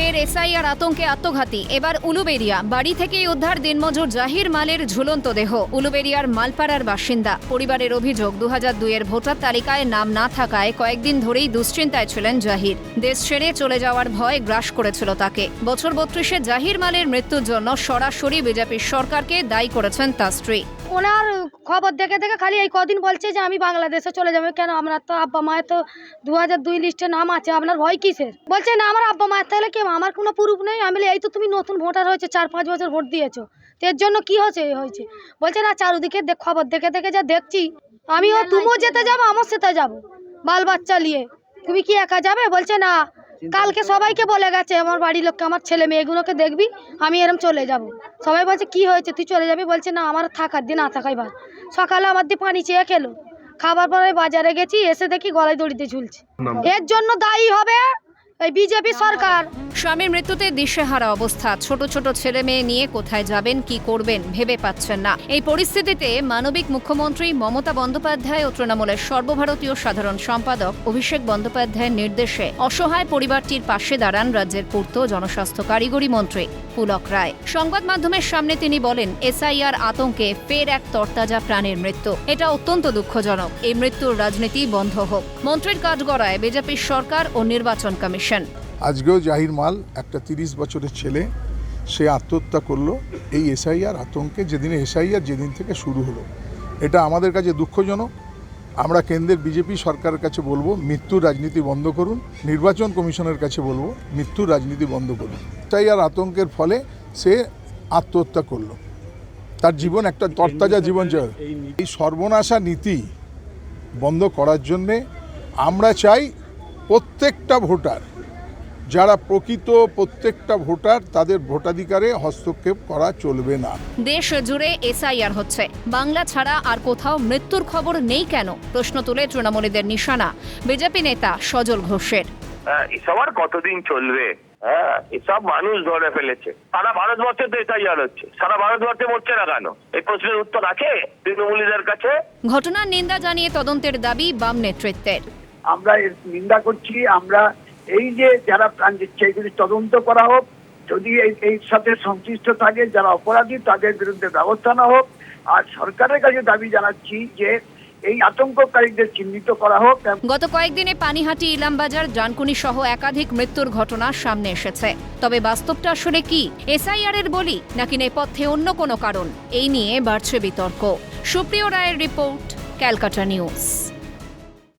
ফের এসআইআর আতঙ্কে আত্মঘাতী। এবার উলুবেরিয়া। বাড়ি থেকেই উদ্ধার দিনমজুর জাহির মালের ঝুলন্ত দেহ। উলুবেরিয়ার মালপাড়ার বাসিন্দা। পরিবারের অভিযোগ দু দুইয়ের ভোটার তালিকায় নাম না থাকায় কয়েকদিন ধরেই দুশ্চিন্তায় ছিলেন জাহির। দেশ ছেড়ে চলে যাওয়ার ভয় গ্রাস করেছিল তাকে। বছর বত্রিশে জাহির মালের মৃত্যুর জন্য সরাসরি বিজেপির সরকারকে দায়ী করেছেন তার স্ত্রী। ওনার খবর দেখে দেখে খালি এই কদিন বলছে যে আমি বাংলাদেশে চলে যাব। কেন? আপনার তো আব্বা মায়ের তো দু হাজার দুই লিস্টে নাম আছে। আপনার ভয় কিসের? বলছে না আমার আব্বা মায়ের তাহলে কেউ? আমার কোনো প্রুফ নেই। আমি এই তো তুমি নতুন ভোটার হয়েছে চার পাঁচ বছর ভোট দিয়েছ। তো এর জন্য কি হয়েছে? এই হয়েছে। বলছে না চারুদিকে দেখ খবর দেখে দেখে যা দেখছি। আমিও তুমিও যেতে যাব আমার সাথে যাব। বাল বাচ্চা নিয়ে। তুমি কি একা যাবে? বলছে না কালকে সবাইকে বলে গেছে আমার বাড়ির লোককে আমার ছেলে মেয়েগুলোকে দেখবি আমি এরম চলে যাব। সবাই বলছে কি হয়েছে? তুই চলে যাবি? বলছে না আমার থাকার দিয়ে না থাকাই ভালো। সকালে আমার দিয়ে পানি চেয়ে খেলো। খাবার পরে বাজারে গেছি এসে দেখি গলায় দড়িতে ঝুলছে। এর জন্য দায়ী হবে এই বিজেপি সরকার। স্বামীর মৃত্যুতে দিশেহারা অবস্থা। ছোট ছোট ছেলে মেয়ে নিয়ে কোথায় যাবেন, কি করবেন, ভেবে পাচ্ছেন না। এই পরিস্থিতিতে মানবিক মুখ্যমন্ত্রী মমতা বন্দ্যোপাধ্যায় ও তৃণমূলের সর্বভারতীয় সাধারণ সম্পাদক অভিষেক বন্দ্যোপাধ্যায়ের নির্দেশে অসহায় পরিবারটির পাশে দাঁড়ান রাজ্যের পূর্ত জনস্বাস্থ্য কারিগরি মন্ত্রী পুলক রায়। সংবাদ মাধ্যমের সামনে তিনি বলেন, এসআইআর আতঙ্কে ফের এক তরতাজা প্রাণের মৃত্যু। এটা অত্যন্ত দুঃখজনক। এই মৃত্যুর রাজনীতি বন্ধ হোক। মন্ত্রীর কাঠগড়ায় বিজেপির সরকার ও নির্বাচন কমিশন। আজকেও জাহির মাল, একটা তিরিশ বছরের ছেলে, সে আত্মহত্যা করল। এই এসআইআর আতঙ্কে যেদিনে এসআইআর, যেদিন থেকে শুরু হলো। এটা আমাদের কাছে দুঃখজনক। আমরা কেন্দ্রের বিজেপি সরকারের কাছে বলব, মৃত্যুর রাজনীতি বন্ধ করুন। নির্বাচন কমিশনের কাছে বলব, মৃত্যুর রাজনীতি বন্ধ করুন। এসআইআর আতঙ্কের ফলে সে আত্মহত্যা করল। তার জীবন একটা তরতাজা জীবন এই সর্বনাশা নীতি বন্ধ করার জন্যে আমরা চাই প্রত্যেকটা ভোটার যারা প্রকৃত প্রত্যেকটা ভোটার তাদের ভোটাধিকারে হস্তক্ষেপ করা চলবে না। দেশ জুড়ে এসআইআর হচ্ছে। বাংলা ছাড়া আর কোথাও মৃত্যুর খবর নেই কেন? প্রশ্ন তুলে তৃণমূলীদের নিশানা। বিজেপি নেতা সজল ঘোষের। হ্যাঁ, এসব আর কতদিন চলবে? হ্যাঁ এসব মানুষ ধরে ফেলেছে। সারা ভারতবর্ষে তো এটাই আর হচ্ছে। সারা ভারতবর্ষে মরছে না কেন? এই প্রশ্নের উত্তর আছে তৃণমূলীদের কাছে? ঘটনার নিন্দা জানিয়ে তদন্তের দাবি বাম নেতৃত্বের। আমরা এর নিন্দা করছি আমরা এই যে যারা প্রাণ দিচ্ছে, এগুলি তদন্ত করা হোক, যদি এই সাথে সংশ্লিষ্ট থাকে, যারা অপরাধী, তাদের বিরুদ্ধে ব্যবস্থা না হোক। আর সরকারের কাছে দাবি জানাচ্ছি যে এই আতঙ্ককারীদের চিহ্নিত করা হোক। গত কয়েকদিনে পানিহাটি, ইলামবাজার ডানকুনি সহ একাধিক মৃত্যুর ঘটনা সামনে এসেছে। তবে বাস্তবটা আসলে কি? এসআইআর এর বলি, নাকি নেপথ্যে অন্য কোনো কারণ? এই নিয়ে বাড়ছে বিতর্ক। সুপ্রিয় রায়ের রিপোর্ট, ক্যালকাটা নিউজ।